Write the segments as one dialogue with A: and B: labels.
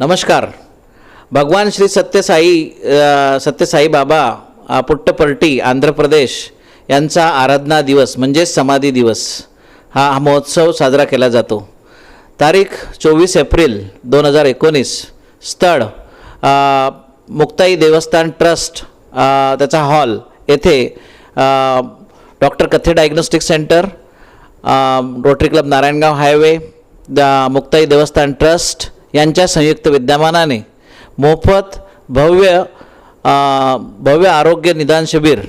A: नमस्कार. भगवान श्री सत्यसाई सत्यसाई बाबा पुट्टपर्टी आंध्र प्रदेश यांचा आराधना दिवस म्हणजेच समाधी दिवस हा महोत्सव साजरा केला जातो. तारीख चोवीस एप्रिल दोन हजार एकोणीस. स्थळ मुक्ताई देवस्थान ट्रस्ट त्याचा हॉल येथे doctor Kathe diagnostic centre Rotary Club Narayangaon highway the Muktai Devasthan trust यांच्या संयुक्त विद्यमानाने मोफत भव्य भव्य आरोग्य निदान शिबिर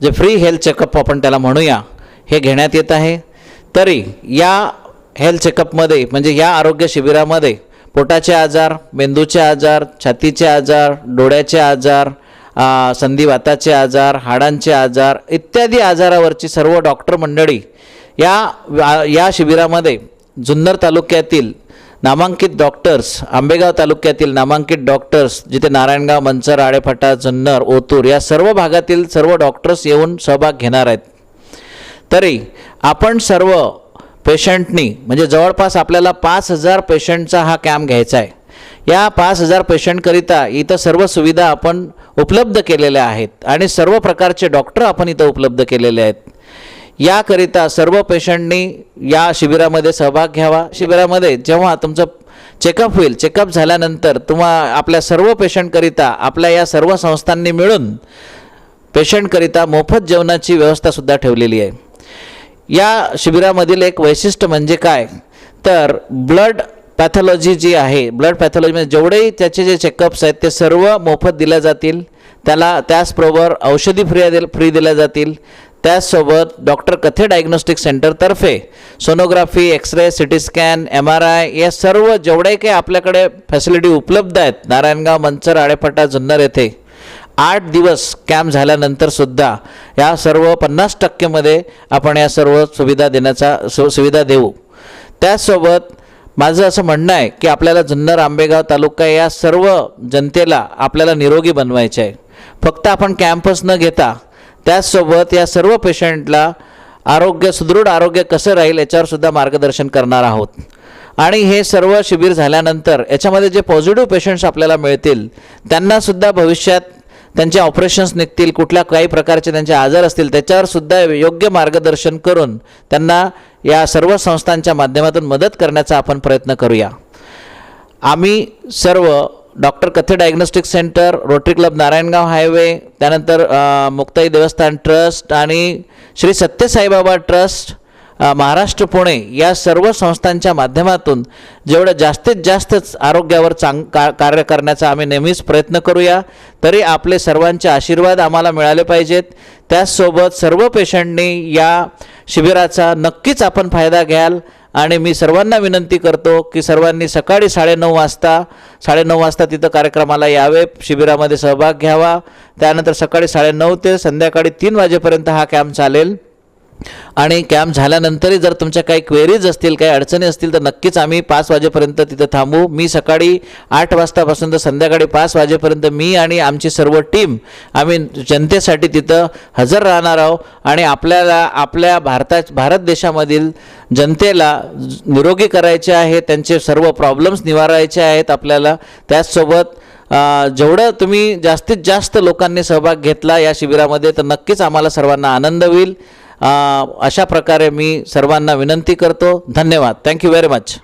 A: जे फ्री हेल्थ चेकअप आपण त्याला म्हणूया हे घेण्यात येत आहे. तरी या हेल्थ चेकअपमध्ये म्हणजे या आरोग्य शिबिरामध्ये पोटाचे आजार मेंदूचे आजार छातीचे आजार डोळ्याचे आजार संधिवाताचे आजार हाडांचे आजार इत्यादी आजारावरची सर्व डॉक्टर मंडळी या या शिबिरामध्ये जुन्नर तालुक्यातील नामांकित डॉक्टर्स आंबेगाव तालुक्यातील नामांकित डॉक्टर्स जिथे नारायणगाव मंचर आडेफाटा जुन्नर ओतूर या सर्व भागातील सर्व डॉक्टर्स येऊन सहभाग घेणार आहेत. तरी आपण सर्व पेशंटनी म्हणजे जवळपास आपल्याला पाच हजार पेशंटचा हा कॅम्प घ्यायचा आहे. या पाच हजार पेशंटकरिता इथं सर्व सुविधा आपण उपलब्ध केलेल्या आहेत आणि सर्व प्रकारचे डॉक्टर आपण इथं उपलब्ध केलेले आहेत. याकरिता सर्व पेशंटनी या शिबिरामध्ये सहभाग घ्यावा. शिबिरामध्ये जेव्हा तुमचं चेकअप होईल चेकअप झाल्यानंतर तुम्हा आपल्या सर्व पेशंटकरिता आपल्या या सर्व संस्थांनी मिळून पेशंटकरिता मोफत जेवणाची व्यवस्थासुद्धा ठेवलेली आहे. या शिबिरामधील एक वैशिष्ट्य म्हणजे काय? तर ब्लड पॅथॉलॉजी जी आहे ब्लड पॅथॉलॉजी म्हणजे जेवढेही त्याचे जे चेकअप्स आहेत ते सर्व मोफत दिल्या जातील. त्याला त्याचबरोबर औषधी फ्री दिल फ्री दिल्या जातील. त्याचसोबत doctor Kathe diagnostic सेंटरतर्फे sonography X ray C T scan M R I या सर्व जेवढे काही आपल्याकडे फॅसिलिटी उपलब्ध आहेत नारायणगाव मंचर आडेफाटा जुन्नर येथे आठ दिवस कॅम्प झाल्यानंतर सुद्धा या सर्व पन्नास टक्केमध्ये आपण या सर्व सुविधा देण्याचा सु सुविधा देऊ. त्याचसोबत माझं असं म्हणणं आहे की आपल्याला जुन्नर आंबेगाव तालुका या सर्व जनतेला आपल्याला निरोगी बनवायचे आहे फक्त आपण कॅम्पस न घेता त्याचसोबत या सर्व पेशंटला आरोग्य सुदृढ आरोग्य कसं राहील याच्यावर सुद्धा मार्गदर्शन करणार आहोत. आणि हे सर्व शिबिर झाल्यानंतर याच्यामध्ये जे पॉझिटिव्ह पेशंट्स आपल्याला मिळतील त्यांनासुद्धा भविष्यात त्यांचे ऑपरेशन्स निघतील कुठल्या काही प्रकारचे त्यांचे आजार असतील त्याच्यावर सुद्धा योग्य मार्गदर्शन करून त्यांना या सर्व संस्थांच्या माध्यमातून मदत करण्याचा आपण प्रयत्न करूया. आम्ही सर्व doctor Kathe diagnostic centre Rotary Club Narayangaon highway त्यानंतर मुक्ताई देवस्थान ट्रस्ट आणि श्री सत्यसाईबाबा ट्रस्ट महाराष्ट्र पुणे या सर्व संस्थांच्या माध्यमातून जेवढं जास्तीत जास्त आरोग्यावर चांग का कार्य करण्याचा आम्ही नेहमीच प्रयत्न करूया तरी आपले सर्वांचे आशीर्वाद आम्हाला मिळाले पाहिजेत. त्याचसोबत सर्व पेशंटनी या शिबिराचा नक्कीच आपण फायदा घ्याल. आणि मी सर्वांना विनंती करतो की सर्वांनी सकाळी साडेनऊ वाजता साडेनऊ वाजता तिथं कार्यक्रमाला यावे शिबिरामध्ये सहभाग घ्यावा. त्यानंतर सकाळी साडेनऊ ते संध्याकाळी तीन वाजेपर्यंत हा कॅम्प चालेल. आणि कॅम्प झाल्यानंतरही जर तुमच्या काही क्वेरीज असतील काही अडचणी असतील तर नक्कीच आम्ही पाच वाजेपर्यंत तिथं थांबू. मी सकाळी आठ वाजतापासून तर संध्याकाळी पाच वाजेपर्यंत मी आणि आमची सर्व टीम आम्ही जनतेसाठी तिथं हजर राहणार आहोत. आणि आपल्याला आपल्या भारता भारत देशामधील जनतेला निरोगी करायचे आहे त्यांचे सर्व प्रॉब्लेम्स निवारायचे आहेत आपल्याला. त्याचसोबत जेवढं तुम्ही जास्तीत जास्त लोकांनी सहभाग घेतला या शिबिरामध्ये तर नक्कीच आम्हाला सर्वांना आनंद होईल. अशा प्रकारे मी सर्वांना विनंती करतो. धन्यवाद. Thank you very much